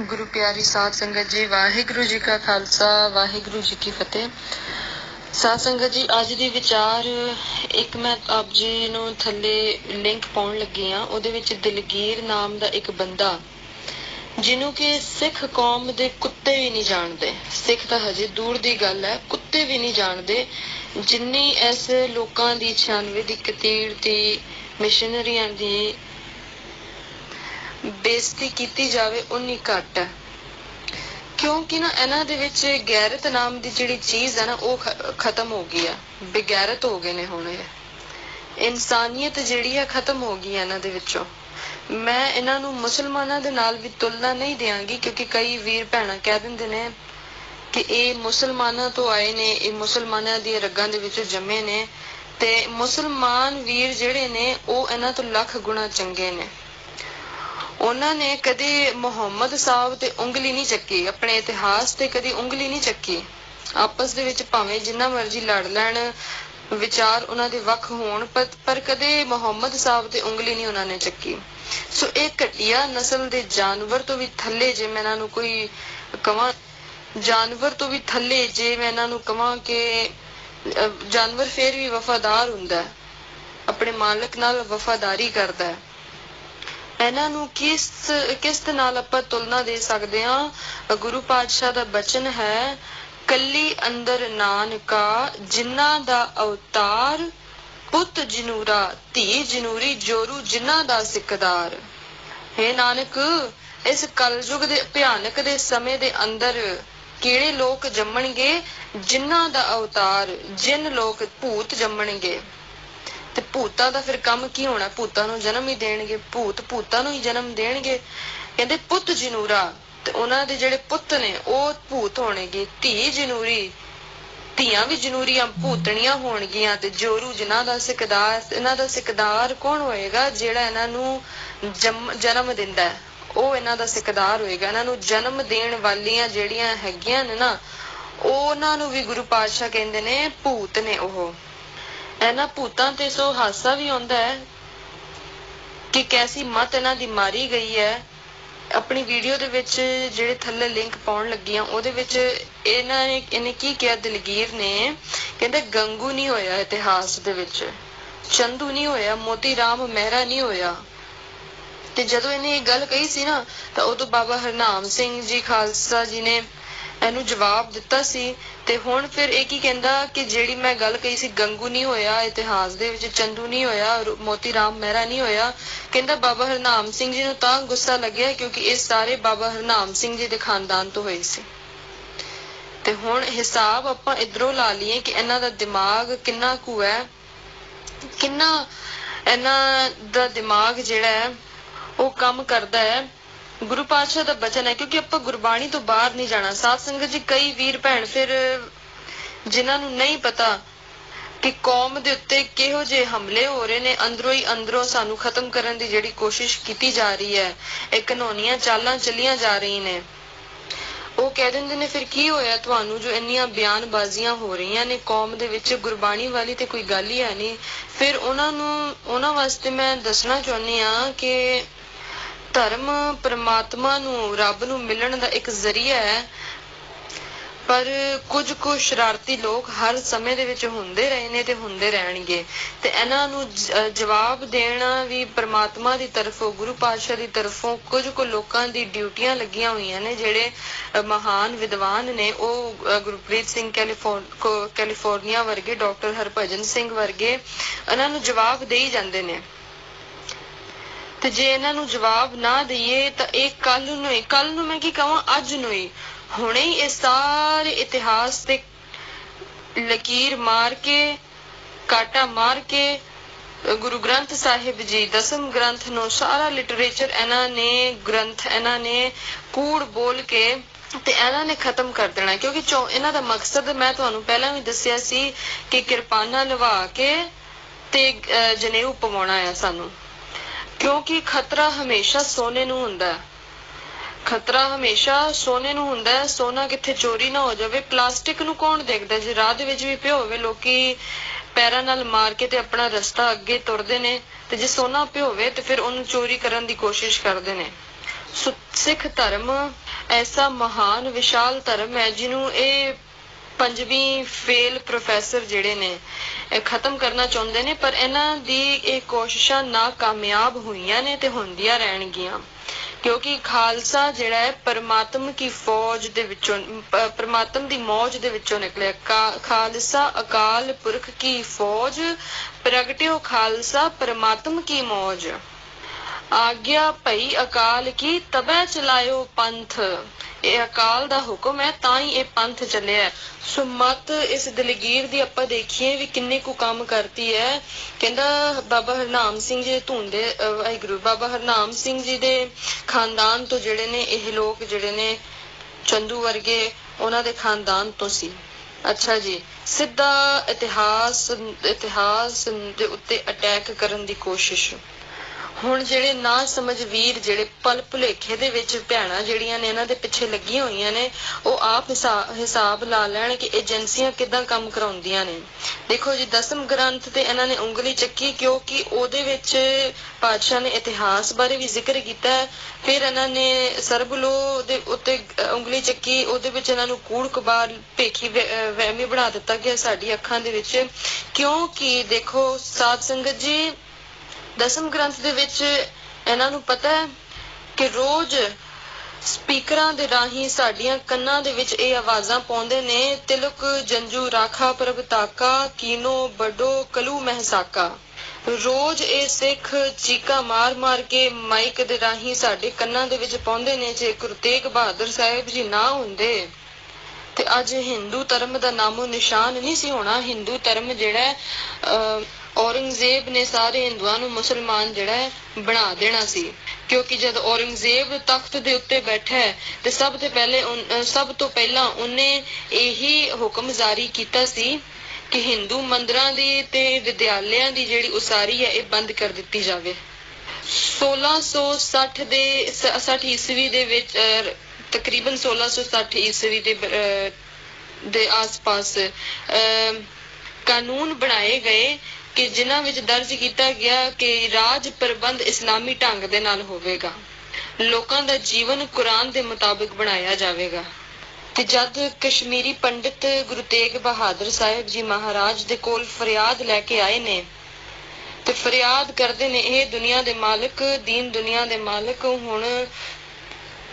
ਗੁਰੂ ਪਿਆਰੀ ਸਾਧ ਸੰਗਤ ਜੀ, ਵਾਹਿਗੁਰੂ ਜੀ ਕਾ ਖਾਲਸਾ, ਵਾਹਿਗੁਰੂ ਜੀ ਕੀ ਫਤਿਹ। ਸਾਧ ਸੰਗਤ ਜੀ, ਅੱਜ ਦੀ ਵਿਚਾਰ, ਇੱਕ ਮੈਂ ਆਪ ਜੀ ਨੂੰ ਥੱਲੇ ਲਿੰਕ ਪਾਉਣ ਲੱਗੀ ਆ ਉਹਦੇ ਵਿੱਚ ਦਿਲਗੀਰ ਨਾਮ ਦਾ ਇੱਕ ਬੰਦਾ, ਜਿਹਨੂੰ ਕਿ ਸਿੱਖ ਕੌਮ ਦੇ ਕੁੱਤੇ ਵੀ ਨਹੀਂ ਜਾਣਦੇ। ਸਿੱਖ ਤਾਂ ਹਜੇ ਦੂਰ ਦੀ ਗੱਲ ਹੈ, ਕੁੱਤੇ ਵੀ ਨਹੀਂ ਜਾਣਦੇ। ਜਿੰਨੀ ਇਸ ਲੋਕਾਂ ਦੀ 96 ਦੀ ਕਤੀੜ ਦੀ ਮਿਸ਼ਨਰੀਆਂ ਦੀ ਬੇਇੱਜ਼ਤੀ ਕੀਤੀ ਜਾਵੇ, ਉਨੀ ਘੱਟ। ਹੈ ਕਿਉਂਕਿ ਨਾ ਇਹਨਾਂ ਦੇ ਵਿੱਚ ਗੈਰਤ ਨਾਮ ਦੀ ਜਿਹੜੀ ਚੀਜ਼ ਹੈ ਨਾ, ਉਹ ਖਤਮ ਹੋ ਗਈ ਹੈ ਬੇਗੈਰਤ ਹੋ ਗਏ ਨੇ ਹੁਣ ਇਹ। ਇਨਸਾਨੀਅਤ ਜਿਹੜੀ ਹੈ ਖਤਮ ਹੋ ਗਈ ਇਹਨਾਂ ਦੇ ਵਿੱਚੋਂ। ਮੈਂ ਇਹਨਾਂ ਨੂੰ ਮੁਸਲਮਾਨਾਂ ਦੇ ਨਾਲ ਵੀ ਤੁਲਨਾ ਨਹੀਂ ਦਿਆਂਗੀ, ਕਿਉਂਕਿ ਕਈ ਵੀਰ ਭੈਣਾਂ ਕਹਿ ਦਿੰਦੇ ਨੇ ਕਿ ਇਹ ਮੁਸਲਮਾਨਾਂ ਤੋਂ ਆਏ ਨੇ, ਇਹ ਮੁਸਲਮਾਨਾਂ ਦੀਆਂ ਰਗਾਂ ਦੇ ਵਿੱਚੋਂ ਜੰਮੇ ਨੇ ਤੇ ਮੁਸਲਮਾਨ ਵੀਰ ਜਿਹੜੇ ਨੇ, ਉਹ ਇਹਨਾਂ ਤੋਂ ਲੱਖ ਗੁਣਾ ਚੰਗੇ ਨੇ। ਉਹਨਾਂ ਨੇ ਕਦੇ ਮੁਹੰਮਦ ਸਾਹਿਬ ਤੇ ਉਂਗਲੀ ਨਹੀਂ ਚੱਕੀ, ਆਪਣੇ ਇਤਿਹਾਸ ਤੇ ਕਦੀ ਉਂਗਲੀ ਨਹੀਂ ਚੱਕੀ। ਆਪਸ ਦੇ ਵਿੱਚ ਭਾਵੇਂ ਜਿੰਨਾ ਮਰਜ਼ੀ ਲੜ ਲੈਣ, ਵਿਚਾਰ ਉਹਨਾਂ ਦੇ ਵੱਖ ਹੋਣ, ਪਰ ਕਦੇ ਮੁਹੰਮਦ ਸਾਹਿਬ ਤੇ ਉਂਗਲੀ ਨਹੀਂ ਉਹਨਾਂ ਨੇ ਚੱਕੀ। ਸੋ ਇਹ ਘਟਿਆ ਨਸਲ ਦੇ ਜਾਨਵਰ ਤੋਂ ਵੀ ਥੱਲੇ ਜੇ ਮੈਂ ਇਹਨਾਂ ਨੂੰ ਕੋਈ ਕਵਾਂ, ਜਾਨਵਰ ਤੋਂ ਵੀ ਥੱਲੇ ਜੇ ਮੈਂ ਇਹਨਾਂ ਨੂੰ ਕਵਾਂ ਕਿ ਜਾਨਵਰ ਫੇਰ ਵੀ ਵਫਾਦਾਰ ਹੁੰਦਾ ਹੈ, ਆਪਣੇ ਮਾਲਕ ਨਾਲ ਵਫਾਦਾਰੀ ਕਰਦਾ ਹੈ। ਇਹਨਾਂ ਨੂੰ ਕਿਸ ਕਿਸ ਨਾਲ ਆਪਾਂ ਤੁਲਨਾ ਦੇ ਸਕਦੇ ਹਾਂ? ਗੁਰੂ ਪਾਤਸ਼ਾਹ ਦਾ ਬਚਨ ਹੈ, ਕੱਲੀ ਅੰਦਰ ਨਾਨਕਾ, ਜਿਨ੍ਹਾਂ ਦਾ ਅਵਤਾਰ ਪੁੱਤ ਜਨੂਰਾ, ਧੀ ਜਨੂਰੀ, ਜੋਰੂ ਜਿਨ੍ਹਾਂ ਦਾ ਸਿੱਖਦਾਰ ਹੈ ਨਾਨਕ, ਇਸ ਕਲਯੁਗ ਦੇ ਭਿਆਨਕ ਦੇ ਸਮੇਂ ਦੇ ਅੰਦਰ ਕਿਹੜੇ ਲੋਕ ਜੰਮਣਗੇ? ਜਿਨ੍ਹਾਂ ਦਾ ਅਵਤਾਰ, ਜਿਨ ਲੋਕ ਭੂਤ ਜੰਮਣਗੇ? ਤੇ ਭੂਤਾਂ ਦਾ ਫਿਰ ਕੰਮ ਕੀ ਹੋਣਾ? ਭੂਤਾਂ ਨੂੰ ਜਨਮ ਹੀ ਦੇਣਗੇ। ਭੂਤ ਭੂਤਾਂ ਨੂੰ ਹੀ ਜਨਮ ਦੇਣਗੇ। ਕਹਿੰਦੇ ਪੁੱਤ ਜਨੂਰਾ, ਤੇ ਉਹਨਾਂ ਦੇ ਜਿਹੜੇ ਪੁੱਤ ਨੇ, ਉਹ ਭੂਤ ਹੋਣਗੇ। ਧੀ ਜਨੂਰੀ, ਧੀਆਂ ਵੀ ਜਨੂਰੀਆਂ, ਭੂਤਣੀਆਂ ਹੋਣਗੀਆਂ। ਤੇ ਜੋਰੂ ਜਿਨ੍ਹਾਂ ਦਾ ਸਿਕਦਾਰ, ਇਹਨਾਂ ਦਾ ਸਿਕਦਾਰ ਕੌਣ ਹੋਏਗਾ? ਜਿਹੜਾ ਇਹਨਾਂ ਨੂੰ ਜਨਮ ਦਿੰਦਾ ਉਹ ਇਹਨਾਂ ਦਾ ਸਿਕਦਾਰ ਹੋਏਗਾ। ਇਹਨਾਂ ਨੂੰ ਜਨਮ ਦੇਣ ਵਾਲੀਆਂ ਜਿਹੜੀਆਂ ਹੈਗੀਆਂ ਨੇ ਨਾ ਉਹਨਾਂ ਨੂੰ ਵੀ ਗੁਰੂ ਪਾਤਸ਼ਾਹ ਕਹਿੰਦੇ ਨੇ ਭੂਤ ਨੇ ਉਹ। ਇਹਨਾਂ ਭੂਤਾਂ ਤੇ ਸੋ ਹਾਸਾ ਵੀ ਆਉਂਦਾ ਹੈ ਕਿ ਕੈਸੀ ਮਤ ਇਹਨਾਂ ਦੀ ਮਾਰੀ ਗਈ ਹੈ। ਆਪਣੀ ਵੀਡੀਓ ਦੇ ਵਿੱਚ ਜਿਹੜੇ ਥੱਲੇ ਲਿੰਕ ਪਾਉਣ ਲੱਗੀਆਂ, ਉਹਦੇ ਵਿੱਚ ਇਹਨਾਂ ਨੇ, ਇਹਨੇ ਕੀ ਕਿਹਾ? ਦਿਲਗੀਰ ਨੇ ਕਹਿੰਦੇ, ਗੰਗੂ ਨਹੀਂ ਹੋਇਆ ਇਤਿਹਾਸ ਦੇ ਵਿੱਚ, ਚੰਦੂ ਨਹੀਂ ਹੋਇਆ ਮੋਤੀ ਰਾਮ ਮਹਿਰਾ ਨਹੀਂ ਹੋਇਆ। ਤੇ ਜਦੋਂ ਇਹਨੇ ਇਹ ਗੱਲ ਕਹੀ ਸੀ ਨਾ, ਤਾਂ ਉਦੋਂ ਬਾਬਾ ਹਰਨਾਮ ਸਿੰਘ ਜੀ ਖਾਲਸਾ ਜੀ ਨੇ ਇਹਨੂੰ ਜਵਾਬ ਦਿੱਤਾ ਸੀ ਤੇ ਹੁਣ ਫਿਰ ਇਹ ਕੀ ਕਹਿੰਦਾ ਕਿ ਜਿਹੜੀ ਮੈਂ ਗੱਲ ਕਹੀ ਸੀ, ਗੰਗੂ ਨਹੀਂ ਹੋਇਆ, ਇਤਿਹਾਸ ਦੇ ਵਿੱਚ ਚੰਦੂ ਨਹੀਂ ਹੋਇਆ ਮੋਤੀ ਰਾਮ ਮਹਿਰਾ ਨਹੀਂ ਹੋਇਆ, ਕਹਿੰਦਾ ਬਾਬਾ ਹਰਨਾਮ ਸਿੰਘ ਜੀ ਨੂੰ ਤਾਂ ਗੁੱਸਾ ਲੱਗਿਆ ਕਿਉਂਕਿ ਇਹ ਸਾਰੇ ਬਾਬਾ ਹਰਨਾਮ ਸਿੰਘ ਜੀ ਦੇ ਖਾਨਦਾਨ ਤੋਂ ਹੋਏ ਸੀ। ਤੇ ਹੁਣ ਹਿਸਾਬ ਆਪਾਂ ਇਧਰੋਂ ਲਾ ਲਈਏ ਕਿ ਇਹਨਾਂ ਦਾ ਦਿਮਾਗ ਕਿੰਨਾ ਕੁ ਹੈ, ਕਿੰਨਾ ਇਹਨਾਂ ਦਾ ਦਿਮਾਗ ਜਿਹੜਾ ਹੈ, ਉਹ ਕੰਮ ਕਰਦਾ ਹੈ। ਗੁਰੂ ਪਾਤਸ਼ਾਹ ਦਾ ਬਚਨ ਹੈ, ਕਿਉਂਕਿ ਆਪਾਂ ਗੁਰਬਾਣੀ ਤੋਂ ਬਾਹਰ ਨਹੀਂ ਜਾਣਾ। ਸਾਧ ਸੰਗਤ ਜੀ, ਕਈ ਵੀਰ ਭੈਣ ਫਿਰ ਜਿਨ੍ਹਾਂ ਨੂੰ ਨਹੀਂ ਪਤਾ ਕਿ ਕੌਮ ਦੇ ਉੱਤੇ ਕਿਹੋ ਜਿਹੇ ਹਮਲੇ ਹੋ ਰਹੇ ਨੇ, ਅੰਦਰੋਂ ਹੀ ਅੰਦਰੋਂ ਸਾਨੂੰ ਖਤਮ ਕਰਨ ਦੀ ਜਿਹੜੀ ਕੋਸ਼ਿਸ਼ ਕੀਤੀ ਜਾ ਰਹੀ ਹੈ, ਇਹ ਕਾਨੂੰਨੀਆਂ ਚਾਲਾਂ ਚੱਲੀਆਂ ਜਾ ਰਹੀਆਂ ਨੇ। ਉਹ ਕਹਿ ਦਿੰਦੇ ਨੇ, ਫਿਰ ਕੀ ਹੋਇਆ ਤੁਹਾਨੂੰ ਜੋ ਇੰਨੀਆਂ ਬਿਆਨਬਾਜ਼ੀਆਂ ਹੋ ਰਹੀਆਂ ਨੇ? ਕੌਮ ਦੇ ਵਿੱਚ ਗੁਰਬਾਣੀ ਵਾਲੀ ਤੇ ਕੋਈ ਗੱਲ ਹੀ ਹੈ ਨਹੀਂ। ਫਿਰ ਉਹਨਾਂ ਨੂੰ, ਉਹਨਾਂ ਵਾਸਤੇ ਮੈਂ ਦੱਸਣਾ ਚਾਹੁੰਦੀ ਆ ਕਿ ਧਰਮ ਪਰਮਾਤਮਾ ਨੂੰ, ਰੱਬ ਨੂੰ ਮਿਲਣ ਦਾ ਇੱਕ ਜ਼ਰੀਆ ਹੈ। ਪਰ ਕੁਝ ਕੁ ਸ਼ਰਾਰਤੀ ਲੋਕ ਹਰ ਸਮੇਂ ਦੇ ਵਿੱਚ ਹੁੰਦੇ ਰਹੇ ਨੇ ਤੇ ਹੁੰਦੇ ਰਹਿਣਗੇ। ਤੇ ਇਹਨਾਂ ਨੂੰ ਜਵਾਬ ਦੇਣਾ ਵੀ ਪਰਮਾਤਮਾ ਦੀ ਤਰਫੋਂ, ਗੁਰੂ ਪਾਤਸ਼ਾਹ ਦੀ ਤਰਫੋਂ ਕੁਝ ਕੁ ਲੋਕਾਂ ਦੀ ਡਿਊਟੀਆਂ ਲੱਗੀਆਂ ਹੋਈਆਂ ਨੇ, ਜਿਹੜੇ ਮਹਾਨ ਵਿਦਵਾਨ ਨੇ। ਉਹ ਗੁਰਪ੍ਰੀਤ ਸਿੰਘ ਕੈਲੀਫੋਰ ਕੈਲੀਫੋਰਨੀਆ ਵਰਗੇ, ਡਾਕਟਰ ਹਰਭਜਨ ਸਿੰਘ ਵਰਗੇ, ਇਹਨਾਂ ਨੂੰ ਜਵਾਬ ਦੇ ਹੀ ਜਾਂਦੇ ਨੇ। ਤੇ ਜੇ ਇਹਨਾਂ ਨੂੰ ਜਵਾਬ ਨਾ ਦਈਏ ਤਾਂ ਇਹ ਕੱਲ ਨੂੰ ਹੀ ਕੱਲ ਨੂੰ ਮੈਂ ਕੀ ਕਹਾਂ ਅੱਜ ਨੂੰ ਹੀ। ਹੁਣੇ ਹੀ ਇਹ ਸਾਰੇ ਇਤਿਹਾਸ ਤੇ ਲਕੀਰ ਮਾਰ ਕੇ, ਕਾਟਾ ਮਾਰ ਕੇ, ਗੁਰੂ ਗ੍ਰੰਥ ਸਾਹਿਬ ਜੀ, ਦਸਮ ਗ੍ਰੰਥ ਨੂੰ ਸਾਰਾ ਲਿਟਰੇਚਰ ਇਹਨਾਂ ਨੇ, ਗ੍ਰੰਥ ਇਹਨਾਂ ਨੇ ਕੂੜ ਬੋਲ ਕੇ ਤੇ ਇਹਨਾਂ ਨੇ ਖਤਮ ਕਰ ਦੇਣਾ। ਕਿਉਂਕਿ ਇਹਨਾਂ ਦਾ ਮਕਸਦ ਮੈਂ ਤੁਹਾਨੂੰ ਪਹਿਲਾਂ ਵੀ ਦੱਸਿਆ ਸੀ ਕਿ ਕਿਰਪਾਨਾ ਲਵਾ ਕੇ ਤੇ ਜਨੇਊ ਪਵਾਉਣਾ ਆ ਸਾਨੂੰ। ਕਿਉਂਕਿ ਖਤਰਾ ਹਮੇਸ਼ਾ ਸੋਨੇ ਨੂੰ ਹੁੰਦਾ ਹੈ। ਖਤਰਾ ਹਮੇਸ਼ਾ ਸੋਨੇ ਨੂੰ ਹੁੰਦਾ ਹੈ। ਸੋਨਾ ਕਿੱਥੇ ਚੋਰੀ ਨਾ ਹੋ ਜਾਵੇ। ਪਲਾਸਟਿਕ ਨੂੰ ਕੌਣ ਦੇਖਦਾ ਜੇ ਰਾਹ ਦੇ ਵਿੱਚ ਵੀ ਪਿਓ ਹੋਵੇ, ਲੋਕੀ ਪੈਰਾਂ ਨਾਲ ਮਾਰ ਕੇ ਤੇ ਆਪਣਾ ਰਸਤਾ ਅੱਗੇ ਤੁਰਦੇ ਨੇ ਤੇ ਜੇ ਸੋਨਾ ਪਿਓ ਹੋਵੇ ਤੇ ਫਿਰ ਉਹਨੂੰ ਚੋਰੀ ਕਰਨ ਦੀ ਕੋਸ਼ਿਸ਼ ਕਰਦੇ ਨੇ। ਸਿੱਖ ਧਰਮ ਐਸਾ ਮਹਾਨ, ਵਿਸ਼ਾਲ ਧਰਮ ਹੈ ਜਿਹਨੂੰ ਇਹ ਪੰਜਵੀਂ ਫੇਲ ਪ੍ਰੋਫੈਸਰ ਜਿਹੜੇ ਨੇ ਖਤਮ ਕਰਨਾ ਚਾਹੁੰਦੇ ਨੇ, ਪਰ ਇਹਨਾਂ ਦੀ ਇਹ ਕੋਸ਼ਿਸ਼ਾਂ ਨਾਕਾਮਯਾਬ ਹੋਈਆਂ ਨੇ ਤੇ ਹੁੰਦੀਆਂ ਰਹਿਣਗੀਆਂ। ਕਿਉਂਕਿ ਖਾਲਸਾ ਜਿਹੜਾ ਹੈ, ਪਰਮਾਤਮ ਕੀ ਫੌਜ ਦੇ ਵਿੱਚੋਂ ਪਰਮਾਤਮ ਦੀ ਮੌਜ ਦੇ ਵਿੱਚੋਂ ਨਿਕਲਿਆ। ਖਾਲਸਾ ਅਕਾਲ ਪੁਰਖ ਕੀ ਫੌਜ, ਪ੍ਰਗਟਿਓ ਖਾਲਸਾ ਪਰਮਾਤਮ ਕੀ ਮੌਜ। ਆਗਿਆ ਭਈ ਅਕਾਲ ਕੀ ਤਬੈ ਚਲਾਇਓ ਪੰਥ। ਇਹ ਅਕਾਲ ਦਾ ਹੁਕਮ ਹੈ, ਤਾਂ ਹੀ ਇਹ ਪੰਥ ਚੱਲਿਆ ਸੋ ਮਤ ਇਸ ਦਲਗੀਰ ਦੀ ਆਪਾਂ ਦੇਖੀਏ ਵੀ ਕਿੰਨੇ ਕੁ ਕੰਮ ਕਰਤੀ ਹੈ। ਕਹਿੰਦਾ ਬਾਬਾ ਹਰਨਾਮ ਸਿੰਘ ਜੀ ਧੁੰਦੇ ਵਾਹਿਗੁਰੂ, ਬਾਬਾ ਹਰਨਾਮ ਸਿੰਘ ਜੀ ਦੇ ਖਾਨਦਾਨ ਤੋਂ ਜਿਹੜੇ ਨੇ, ਇਹ ਲੋਕ ਜਿਹੜੇ ਨੇ ਚੰਦੂ ਵਰਗੇ, ਉਹਨਾਂ ਦੇ ਖਾਨਦਾਨ ਤੋਂ ਸੀ। ਅੱਛਾ ਜੀ, ਸਿੱਧਾ ਇਤਿਹਾਸ ਇਤਿਹਾਸ ਦੇ ਉੱਤੇ ਅਟੈਕ ਕਰਨ ਦੀ ਕੋਸ਼ਿਸ਼। ਹੁਣ ਜਿਹੜੇ ਨਾ ਸਮਝ ਵੀਰ, ਜਿਹੜੇ ਪਲ ਭੁਲੇਖੇ ਦੇ ਵਿੱਚ ਭੈਣਾ ਜਿਹੜੀਆਂ ਨੇ ਇਹਨਾਂ ਦੇ ਪਿੱਛੇ ਲੱਗੀਆਂ ਹੋਈਆਂ ਨੇ, ਉਹ ਆਪ ਹਿਸਾਬ ਲਾ ਲੈਣ ਕਿ ਏਜੰਸੀਆਂ ਕਿਦਾਂ ਕੰਮ ਕਰਾਉਂਦੀਆਂ ਨੇ। ਦੇਖੋ ਜੀ, ਦਸਮ ਗ੍ਰੰਥ ਤੇ ਇਹਨਾਂ ਨੇ ਉਂਗਲੀ ਚੱਕੀ ਕਿਉਂਕਿ ਉਹਦੇ ਵਿੱਚ ਪਾਤਸ਼ਾਹ ਨੇ ਇਤਿਹਾਸ ਬਾਰੇ ਵੀ ਜ਼ਿਕਰ ਕੀਤਾ ਫਿਰ ਇਹਨਾਂ ਨੇ ਸਰਬਲੋ ਦੇ ਉੱਤੇ ਉਂਗਲੀ ਚੱਕੀ, ਉਹਦੇ ਵਿੱਚ ਇਹਨਾਂ ਨੂੰ ਕੂੜ ਕਬਾਰ ਭੇਖੀ ਵਹਿਮੀ ਬਣਾ ਦਿੱਤਾ ਗਿਆ ਸਾਡੀ ਅੱਖਾਂ ਦੇ ਵਿੱਚ। ਕਿਉਂਕਿ ਦੇਖੋ, ਸਾਧ ਸੰਗਤ ਜੀ ਦਸਮ ਗ੍ਰੰਥ ਦੇ ਵਿੱਚ ਇਹਨਾਂ ਨੂੰ ਪਤਾ ਹੈ ਕਿ ਰੋਜ਼ ਸਪੀਕਰਾਂ ਦੇ ਰਾਹੀਂ ਸਾਡੀਆਂ ਕੰਨਾਂ ਦੇ ਵਿੱਚ ਇਹ ਆਵਾਜ਼ਾਂ ਪਾਉਂਦੇ ਨੇ, ਤਿਲਕ, ਜੰਜੂ, ਰਾਖਾ, ਪ੍ਰਭ ਕੀਨੋ ਬਡੋ ਕਲੂ, ਮਹਿਸਾਕਾ। ਰੋਜ਼ ਇਹ ਸਿੱਖ ਚੀਕਾ ਮਾਰ-ਮਾਰ ਕੇ ਮਾਈਕ ਦੇ ਰਾਹੀਂ ਸਾਡੇ ਕੰਨਾਂ ਦੇ ਵਿੱਚ ਪਾਉਂਦੇ ਨੇ, ਜੇ ਗੁਰੂ ਤੇਗ ਬਹਾਦਰ ਸਾਹਿਬ ਜੀ ਨਾ ਹੁੰਦੇ, ਤੇ ਅੱਜ ਹਿੰਦੂ ਧਰਮ ਦਾ ਨਾਮੋ ਨਿਸ਼ਾਨ ਨਹੀਂ ਸੀ ਹੋਣਾ। ਹਿੰਦੂ ਧਰਮ ਜਿਹੜਾ ਔਰੰਗਜ਼ੇਬ ਨੇ ਸਾਰੇ ਹਿੰਦੂਆਂ ਨੂੰ ਮੁਸਲਮਾਨ ਜਿਹੜਾ ਹੈ ਬਣਾ ਦੇਣਾ ਸੀ। ਕਿਉਂਕਿ ਜਦ ਔਰੰਗਜ਼ੇਬ ਤਖਤ ਦੇ ਉੱਤੇ ਬੈਠਾ ਹੈ, ਤੇ ਸਭ ਤੋਂ ਪਹਿਲੇ ਸਭ ਤੋਂ ਪਹਿਲਾਂ ਉਹਨੇ ਇਹੀ ਹੁਕਮ ਜਾਰੀ ਕੀਤਾ ਸੀ ਕਿ ਹਿੰਦੂ ਮੰਦਰਾਂ ਦੀ ਤੇ ਵਿਦਿਆਲਿਆਂ ਦੀ ਜਿਹੜੀ ਉਸਾਰੀ ਹੈ, ਇਹ ਬੰਦ ਕਰ ਦਿੱਤੀ ਜਾਵੇ। 1660 ਦੇ 60 ਈਸਵੀ ਦੇ ਵਿੱਚ ਤਕਰੀਬਨ 1660 ਈਸਵੀ ਦੇ ਦੇ ਆਸ-ਪਾਸ ਕਾਨੂੰਨ ਬਣਾਏ ਗਏ ਕਿ ਜਿਨ੍ਹਾਂ ਵਿੱਚ ਦਰਜ ਕੀਤਾ ਗਿਆ ਕਿ ਰਾਜ ਪ੍ਰਬੰਧ ਇਸਲਾਮੀ ਢੰਗ ਦੇ ਨਾਲ ਹੋਵੇਗਾ। ਲੋਕਾਂ ਦਾ ਜੀਵਨ ਕੁਰਾਨ ਦੇ ਮੁਤਾਬਿਕ ਬਣਾਇਆ ਜਾਵੇਗਾ। ਤੇ ਜਦ ਕਸ਼ਮੀਰੀ ਪੰਡਿਤ ਗੁਰੂ ਤੇਗ ਬਹਾਦਰ ਸਾਹਿਬ ਜੀ ਮਹਾਰਾਜ ਦੇ ਕੋਲ ਫਰਿਆਦ ਲੈ ਕੇ ਆਏ ਨੇ, ਤੇ ਫਰਿਆਦ ਕਰਦੇ ਨੇ, ਇਹ ਦੁਨੀਆ ਦੇ ਮਾਲਕ, ਦੀਨ ਦੁਨੀਆ ਦੇ ਮਾਲਕ, ਹੁਣ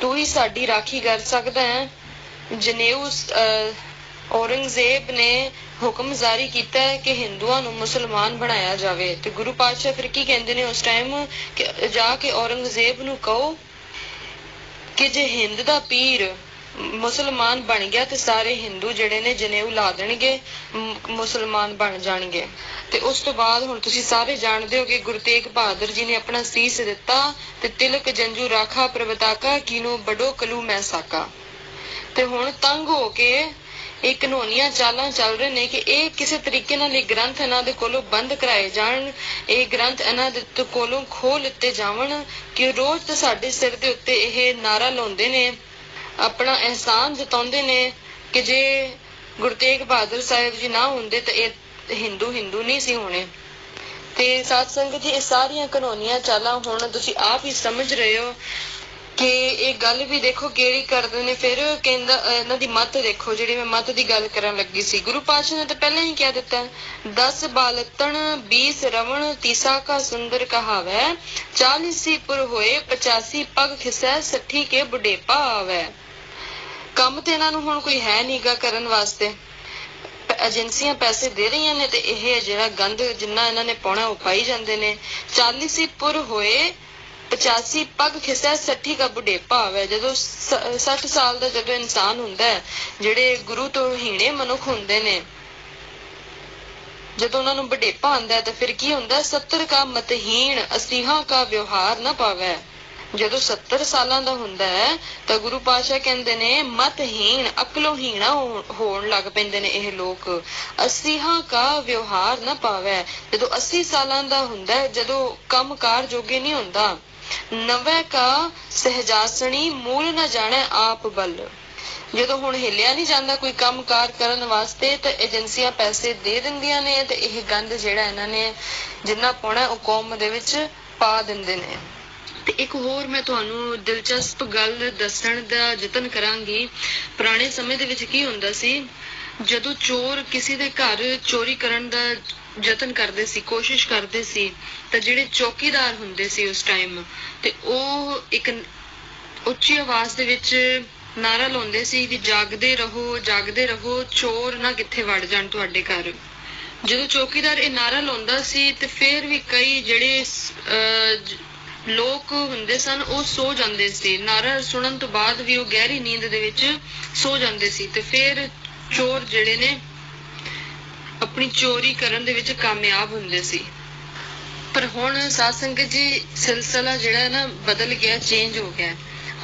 ਤੂੰ ਹੀ ਸਾਡੀ ਰਾਖੀ ਕਰ ਸਕਦਾ ਹੈ। ਜਨੇਊ ਔਰੰਗਜ਼ੇਬ ਨੇ ਹੁਕਮ ਜਾਰੀ ਕੀਤਾ ਹੈ ਕਿ ਹਿੰਦੂਆਂ ਨੂੰ ਮੁਸਲਮਾਨ ਬਣਾਇਆ ਜਾਵੇ। ਤੇ ਗੁਰੂ ਪਾਤਸ਼ਾਹ ਫਿਰ ਕੀ ਕਹਿੰਦੇ ਨੇ ਉਸ ਟਾਈਮ ਜਾ ਕੇ ਔਰੰਗਜ਼ੇਬ ਨੂੰ ਕਹੋ ਕਿ ਜੇ ਹਿੰਦ ਦਾ ਪੀਰ ਮੁਸਲਮਾਨ ਬਣ ਗਿਆ ਤੇ ਸਾਰੇ ਹਿੰਦੂ ਜਿਹੜੇ ਨੇ ਜਨੇਊ ਲਾ ਦੇਣਗੇ ਮੁਸਲਮਾਨ ਬਣ ਜਾਣਗੇ। ਤੇ ਉਸ ਤੋਂ ਬਾਅਦ ਹੁਣ ਤੁਸੀਂ ਸਾਰੇ ਜਾਣਦੇ ਹੋ ਕਿ ਗੁਰੂ ਤੇਗ ਬਹਾਦਰ ਜੀ ਨੇ ਆਪਣਾ ਸੀਸ ਦਿੱਤਾ ਤੇ ਤਿਲਕ ਜੰਜੂ ਰਾਖਾ ਪ੍ਰਵਤਾਕਾ ਕੀਨੋ ਬੜੋ ਕਲੂ ਮੈਂ ਸਾਕਾ ਤੇ ਹੁਣ ਤੰਗ ਹੋ ਕੇ ਇਹ ਕਾਨੂੰਨੀਆਂ ਚਾਲਾਂ ਚੱਲ ਰਹੇ ਨੇ ਕਿ ਇਹ ਕਿਸੇ ਤਰੀਕੇ ਨਾਲ ਇਹ ਗ੍ਰੰਥ ਇਹਨਾਂ ਦੇ ਕੋਲੋਂ ਬੰਦ ਕਰਾਏ ਜਾਣ, ਇਹ ਗ੍ਰੰਥ ਇਹਨਾਂ ਦੇ ਕੋਲੋਂ ਖੋਹ ਲਿੱਤੇ ਜਾਵਣ ਕਿ ਰੋਜ਼ ਤੇ ਸਾਡੇ ਸਿਰ ਦੇ ਉੱਤੇ ਇਹ ਨਾਰਾ ਲਾਉਂਦੇ ਨੇ, ਆਪਣਾ ਅਹਿਸਾਨ ਜਤਾਉਂਦੇ ਨੇ ਕਿ ਜੇ ਗੁਰੂ ਤੇਗ ਬਹਾਦਰ ਸਾਹਿਬ ਜੀ ਨਾ ਹੁੰਦੇ ਤਾਂ ਇਹ ਹਿੰਦੂ ਹਿੰਦੂ ਨਹੀਂ ਸੀ ਹੋਣੇ। ਤੇ ਸਾਧ ਸੰਗਤ ਜੀ, ਇਹ ਸਾਰੀਆਂ ਕਾਨੂੰਨੀਆਂ ਚਾਲਾਂ ਹੁਣ ਤੁਸੀਂ ਆਪ ਹੀ ਸਮਝ ਰਹੇ ਹੋ ਕਿ ਇਹ ਗੱਲ ਵੀ ਦੇਖੋ ਕਿਹੜੀ ਕਰਦੇ ਨੇ, ਫਿਰ ਕਹਿੰਦਾ ਇਹਨਾਂ ਦੀ ਮਤ ਦੇਖੋ, ਜਿਹੜੀ ਮੈਂ ਮਤ ਦੀ ਗੱਲ ਕਰਨ ਲੱਗੀ ਸੀ। ਗੁਰੂ ਪਾਤਸ਼ਾਹ ਨੇ ਤਾਂ ਪਹਿਲਾਂ ਹੀ ਕਹਿ ਦਿੱਤਾ 10 ਬਾਲਤਣ 20 ਰਵਣ, ਤੀਸਾ ਕਾ ਸੁੰਦਰ ਕਹਾਵੇ 40 ਪੁਰ ਹੋਏ 85 ਪਗ ਖਿਸੈ 60 ਕੇ ਬੁਢੇਪਾ ਆਵੇ ਕੰਮ ਤੇ ਇਹਨਾਂ ਨੂੰ ਹੁਣ ਕੋਈ ਹੈ ਨਹੀਂਗਾ ਕਰਨ ਵਾਸਤੇ। ਏਜੰਸੀਆਂ ਪੈਸੇ ਦੇ ਰਹੀਆਂ ਨੇ ਤੇ ਇਹ ਜਿਹੜਾ ਗੰਦ ਜਿੰਨਾ ਇਹਨਾਂ ਨੇ ਪਾਉਣਾ, ਉਹ ਪਾਈ ਜਾਂਦੇ ਨੇ। 40 ਪੁਰ ਹੋਏ 85 ਪੱਗ ਖਿਸੈ 60 ਕਾ ਬੁਢੇਪਾ ਹੋਵੇ ਜਦੋਂ 60 ਸਾਲ ਦਾ ਜਦੋਂ ਇਨਸਾਨ ਹੁੰਦਾ ਹੈ, ਜਿਹੜੇ ਗੁਰੂ ਤੋਂ ਹੀਣੇ ਮਨੁੱਖ ਹੁੰਦੇ ਨੇ, ਜਦੋਂ ਉਹਨਾਂ ਨੂੰ ਬੁਢੇਪਾ ਆਂਦਾ ਤਾਂ ਫਿਰ ਕੀ ਹੁੰਦਾ 70 ਕਾ ਮਤਹੀਣ, ਅਸੀਹਾ ਕਾ ਵਿਵਹਾਰ ਨਾ ਪਾਵੇ ਜਦੋਂ 70 ਸਾਲਾਂ ਦਾ ਹੁੰਦਾ ਹੈ, ਤਾਂ ਗੁਰੂ ਪਾਤਸ਼ਾਹ ਕਹਿੰਦੇ ਨੇ, ਮਤਹੀਣ, ਅਕਲੋਂ ਹੀਣਾ ਹੋਣ ਲੱਗ ਪੈਂਦੇ ਨੇ ਇਹ ਲੋਕ। ਅਸੀਹਾ ਕਾ ਵਿਵਹਾਰ ਨਾ ਪਾਵੇ ਜਦੋਂ 80 ਸਾਲਾਂ ਦਾ ਹੁੰਦਾ ਜਦੋਂ ਕੰਮਕਾਰ ਜੋਗੇ ਨਹੀਂ ਹੁੰਦਾ ਨਵੇਂ ਕਾ ਸਹਜਾਸਣੀ ਮੂਲ ਨਾ ਜਾਣੇ ਆਪ ਬਲ। ਜਦੋਂ ਹੁਣ ਹਿੱਲਿਆ ਨਹੀਂ ਜਾਂਦਾ ਕੋਈ ਕੰਮਕਾਰ ਕਰਨ ਵਾਸਤੇ, ਤਾਂ ਏਜੰਸੀਆਂ ਪੈਸੇ ਦੇ ਦਿੰਦੀਆਂ ਨੇ ਤੇ ਇਹ ਗੰਦ ਜਿਹੜਾ ਇਹਨਾਂ ਨੇ ਜਿੰਨਾ ਪਾਉਣਾ ਉਹ ਕੌਮ ਦੇ ਵਿੱਚ ਪਾ ਦਿੰਦੇ ਨੇ। ਤੇ ਇੱਕ ਹੋਰ ਮੈਂ ਤੁਹਾਨੂੰ ਦਿਲਚਸਪ ਗੱਲ ਦੱਸਣ ਦਾ ਯਤਨ ਕਰਾਂਗੀ। ਪੁਰਾਣੇ ਸਮੇਂ ਦੇ ਵਿੱਚ ਕੀ ਹੁੰਦਾ ਸੀ? ਜਦੋਂ ਚੋਰ ਕਿਸੇ ਦੇ ਘਰ ਚੋਰੀ ਕਰਨ ਦਾ ਯਤਨ ਕਰਦੇ ਸੀ, ਕੋਸ਼ਿਸ਼ ਕਰਦੇ ਸੀ, ਤਾਂ ਜਿਹੜੇ ਚੌਕੀਦਾਰ ਹੁੰਦੇ ਸੀ ਉਸ ਟਾਈਮ ਤੇ ਉਹ ਇੱਕ ਉੱਚੀ ਆਵਾਜ਼ ਦੇ ਵਿੱਚ ਨਾਰਾ ਲਾਉਂਦੇ ਸੀ ਕਿ ਜਾਗਦੇ ਰਹੋ ਜਾਗਦੇ ਰਹੋ, ਚੋਰ ਨਾ ਕਿੱਥੇ ਵੜ ਜਾਣ ਤੁਹਾਡੇ ਘਰ। ਜਦੋਂ ਚੌਕੀਦਾਰ ਇਹ ਨਾਅਰਾ ਲਾਉਂਦਾ ਸੀ, ਤੇ ਫੇਰ ਵੀ ਕਈ ਜਿਹੜੇ ਲੋਕ ਹੁੰਦੇ ਸਨ, ਉਹ ਸੋ ਜਾਂਦੇ ਸੀ। ਨਾਅਰਾ ਸੁਣਨ ਤੋਂ ਬਾਅਦ ਵੀ ਉਹ ਗਹਿਰੀ ਨੀਂਦ ਦੇ ਵਿੱਚ ਸੋ ਜਾਂਦੇ ਸੀ, ਤੇ ਫੇਰ ਚੋਰ ਜਿਹੜੇ ਨੇ ਆਪਣੀ ਚੋਰੀ ਕਰਨ ਦੇ ਵਿੱਚ ਕਾਮਯਾਬ ਹੁੰਦੇ ਸੀ। ਪਰ ਹੁਣ ਸਾਧ ਸੰਗਤ ਜੀ ਸਿਲਸਿਲਾ ਜਿਹੜਾ ਨਾ ਬਦਲ ਗਿਆ ਚੇਂਜ ਹੋ ਗਿਆ।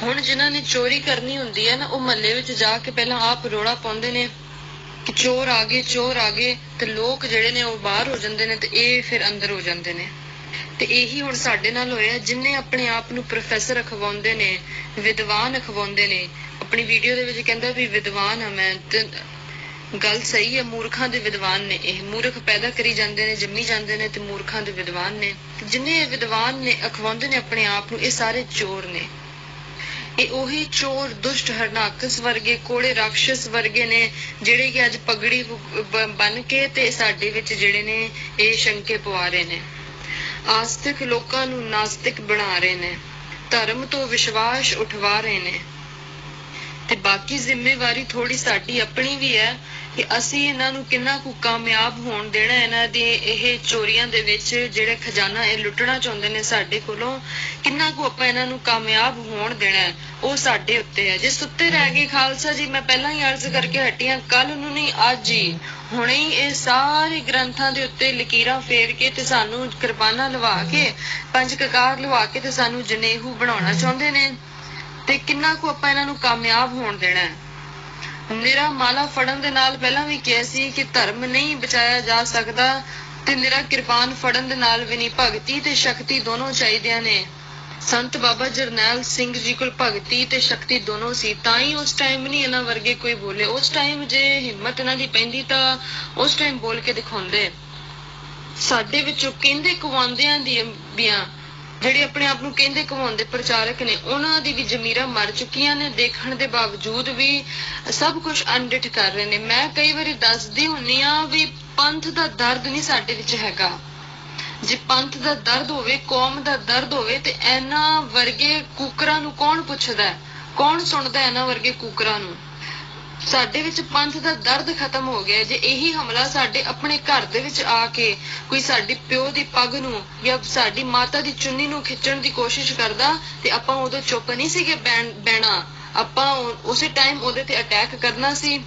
ਹੁਣ ਜਿਨ੍ਹਾਂ ਨੇ ਚੋਰੀ ਕਰਨੀ ਹੁੰਦੀ ਹੈ ਨਾ, ਉਹ ਮਹੱਲੇ ਵਿੱਚ ਜਾ ਕੇ ਪਹਿਲਾਂ ਆਪ ਰੋੜਾ ਪਾਉਂਦੇ ਨੇ ਕਿ ਚੋਰ ਆ ਗਏ, ਚੋਰ ਆ ਗਏ ਤੇ ਲੋਕ ਜਿਹੜੇ ਨੇ ਉਹ ਬਾਹਰ ਹੋ ਜਾਂਦੇ ਨੇ ਤੇ ਇਹ ਫਿਰ ਅੰਦਰ ਹੋ ਜਾਂਦੇ ਨੇ। ਤੇ ਇਹੀ ਹੁਣ ਸਾਡੇ ਨਾਲ ਹੋਇਆ ਜਿਨਨੇ ਆਪਣੇ ਆਪ ਨੂੰ ਪ੍ਰੋਫੈਸਰ ਅਖਵਾਉਂਦੇ ਨੇ, ਵਿਦਵਾਨ ਅਖਵਾਉਂਦੇ ਨੇ, ਆਪਣੀ ਵੀਡੀਓ ਦੇ ਵਿੱਚ ਕਹਿੰਦਾ ਵੀ ਵਿਦਵਾਨ ਆ ਮੈਂ ਤੇ ਗੱਲ ਸਹੀ ਹੈ, ਮੂਰਖਾਂ ਦੇ ਵਿਦਵਾਨ ਨੇ ਇਹ। ਮੂਰਖ ਪੈਦਾ ਕਰੀ ਜਾਂਦੇ ਨੇ, ਜੰਮੀ ਜਾਂਦੇ ਨੇ ਤੇ ਮੂਰਖਾਂ ਦੇ ਵਿਦਵਾਨ ਨੇ। ਜਿੰਨੇ ਵਿਦਵਾਨ ਨੇ, ਅਖਵਾਉਂਦੇ ਨੇ ਆਪਣੇ ਆਪ ਨੂੰ, ਇਹ ਸਾਰੇ ਚੋਰ ਨੇ। ਇਹ ਉਹੀ ਚੋਰ, ਦੁਸ਼ਟ ਹਰਨਾਕਸ ਵਰਗੇ, ਕੋੜੇ ਰਾਖਸ਼ ਵਰਗੇ ਨੇ, ਜਿਹੜੇ ਕਿ ਅੱਜ ਪਗੜੀ ਬਨ ਕੇ ਤੇ ਸਾਡੇ ਵਿੱਚ ਜਿਹੜੇ ਨੇ, ਇਹ ਸ਼ੰਕੇ ਪਵਾ ਰਹੇ ਨੇ। ਆਸਤਿਕ ਲੋਕਾਂ ਨੂੰ ਨਾਸਤਿਕ ਬਣਾ ਰਹੇ ਨੇ। ਧਰਮ ਤੋਂ ਵਿਸ਼ਵਾਸ ਉਠਵਾ ਰਹੇ ਨੇ। ਤੇ ਬਾਕੀ ਜ਼ਿੰਮੇਵਾਰੀ ਥੋੜੀ ਸਾਡੀ ਆਪਣੀ ਵੀ ਹੈ। ਕਿ ਅਸੀਂ ਇਹਨਾਂ ਨੂੰ ਕਿੰਨਾ ਕੁ ਕਾਮਯਾਬ ਹੋਣ ਦੇਣਾ ਇਹਨਾਂ ਦੇ ਇਹ ਚੋਰੀਆਂ ਦੇ ਵਿੱਚ ਜਿਹੜੇ ਖਜ਼ਾਨਾ ਇਹ ਲੁੱਟਣਾ ਚਾਹੁੰਦੇ ਨੇ ਸਾਡੇ ਕੋਲੋਂ, ਕਿੰਨਾ ਕੁ ਆਪਾਂ ਇਹਨਾਂ ਨੂੰ ਕਾਮਯਾਬ ਹੋਣ ਦੇਣਾ ਉਹ ਸਾਡੇ ਉੱਤੇ ਹੈ। ਜੇ ਸੁੱਤੇ ਰਹਿ ਗਏ ਖਾਲਸਾ ਜੀ, ਮੈਂ ਪਹਿਲਾਂ ਹੀ ਅਰਜ਼ ਕਰਕੇ ਹਟੀ ਹਟੀਆਂ ਕੱਲ ਨੂੰ ਨਹੀਂ, ਅੱਜ ਹੀ। ਹੁਣੇ ਹੀ ਇਹ ਸਾਰੇ ਗ੍ਰੰਥਾਂ ਦੇ ਉੱਤੇ ਲਕੀਰਾਂ ਫੇਰ ਕੇ ਤੇ ਸਾਨੂੰ ਕਿਰਪਾਨਾ ਲਵਾ ਕੇ ਪੰਜ ਕਕਾਰ ਲਵਾ ਕੇ ਤੇ ਸਾਨੂੰ ਜਨੇਹੂ ਬਣਾਉਣਾ ਚਾਹੁੰਦੇ ਨੇ। ਤੇ ਕਿੰਨਾ ਕੁ ਆਪਾਂ ਇਹਨਾਂ ਨੂੰ ਕਾਮਯਾਬ ਹੋਣ ਦੇਣਾ ਹੈ। ਨਿਰਾ ਮਾਲਾ ਫੜਨ ਦੇ ਨਾਲ ਪਹਿਲਾਂ ਵੀ ਕਿਹਾ ਸੀ ਕਿ ਧਰਮ ਨਹੀਂ ਬਚਾਇਆ ਜਾ ਸਕਦਾ ਤੇ ਨਿਰਾ ਕਿਰਪਾਨ ਫੜਨ ਦੇ ਨਾਲ ਵੀ ਨਹੀਂ, ਭਗਤੀ ਤੇ ਸ਼ਕਤੀ ਦੋਨੋਂ ਚਾਹੀਦੀਆਂ ਨੇ। ਸੰਤ ਬਾਬਾ ਜਰਨੈਲ ਸਿੰਘ ਜੀ ਕੋਲ ਭਗਤੀ ਤੇ ਸ਼ਕਤੀ ਦੋਨੋਂ ਸੀ, ਤਾਂ ਹੀ ਉਸ ਟਾਈਮ ਨਹੀਂ ਇਹਨਾਂ ਵਰਗੇ ਕੋਈ ਬੋਲੇ। ਉਸ ਟਾਈਮ ਜੇ ਹਿੰਮਤ ਇਹਨਾਂ ਦੀ ਪੈਂਦੀ ਤਾਂ ਉਸ ਟਾਈਮ ਬੋਲ ਕੇ ਦਿਖਾਉਂਦੇ। ਸਾਡੇ ਵਿੱਚੋਂ ਕਹਿੰਦੇ ਕਵਾਉਂਦਿਆਂ ਦੀਆਂ ਜਿਹੜੇ ਆਪਣੇ ਆਪ ਨੂੰ ਕਹਿੰਦੇ ਕਮਾਉਂਦੇ ਪ੍ਰਚਾਰਕ ਨੇ, ਉਹਨਾਂ ਦੀ ਵੀ ਜ਼ਮੀਰਾਂ ਮਰ ਚੁੱਕੀਆਂ ਨੇ। ਦੇਖਣ ਦੇ ਬਾਵਜੂਦ ਵੀ ਸਭ ਕੁਝ ਅਨਡਿਟ ਕਰ ਰਹੇ ਨੇ। ਮੈਂ ਕਈ ਵਾਰੀ ਦੱਸਦੀ ਹੁੰਨੀ ਆ ਵੀ ਪੰਥ ਦਾ ਦਰਦ ਨਹੀਂ ਸਾਡੇ ਵਿੱਚ ਹੈਗਾ। ਜੇ ਪੰਥ ਦਾ ਦਰਦ ਹੋਵੇ, ਕੌਮ ਦਾ ਦਰਦ ਹੋਵੇ, ਤੇ ਇਹਨਾਂ ਵਰਗੇ ਕੁਕਰਾਂ ਨੂੰ ਕੌਣ ਪੁੱਛਦਾ ਕੌਣ ਸੁਣਦਾ ਇਹਨਾਂ ਵਰਗੇ ਕੁਕਰਾਂ ਨੂੰ? ਸਾਡੇ ਵਿੱਚ ਪੰਥ ਦਾ ਦਰਦ ਖਤਮ ਹੋ ਗਿਆ ਜੇ ਇਹੀ ਹਮਲਾ ਸਾਡੇ ਆਪਣੇ ਘਰ ਦੇ ਵਿੱਚ ਆ ਕੇ ਕੋਈ ਸਾਡੀ ਪਿਓ ਦੀ ਪੱਗ ਨੂੰ ਜਾਂ ਸਾਡੀ ਮਾਤਾ ਦੀ ਚੁੰਨੀ ਨੂੰ ਖਿੱਚਣ ਦੀ ਕੋਸ਼ਿਸ਼ ਕਰਦਾ ਤੇ ਆਪਾਂ ਉਦੋਂ ਚੁੱਪ ਨਹੀਂ ਸੀਗੇ ਬਹਿਣਾ ਆਪਾਂ ਉਸੇ ਟਾਈਮ ਉਹਦੇ ਤੇ ਅਟੈਕ ਕਰਨਾ ਸੀ।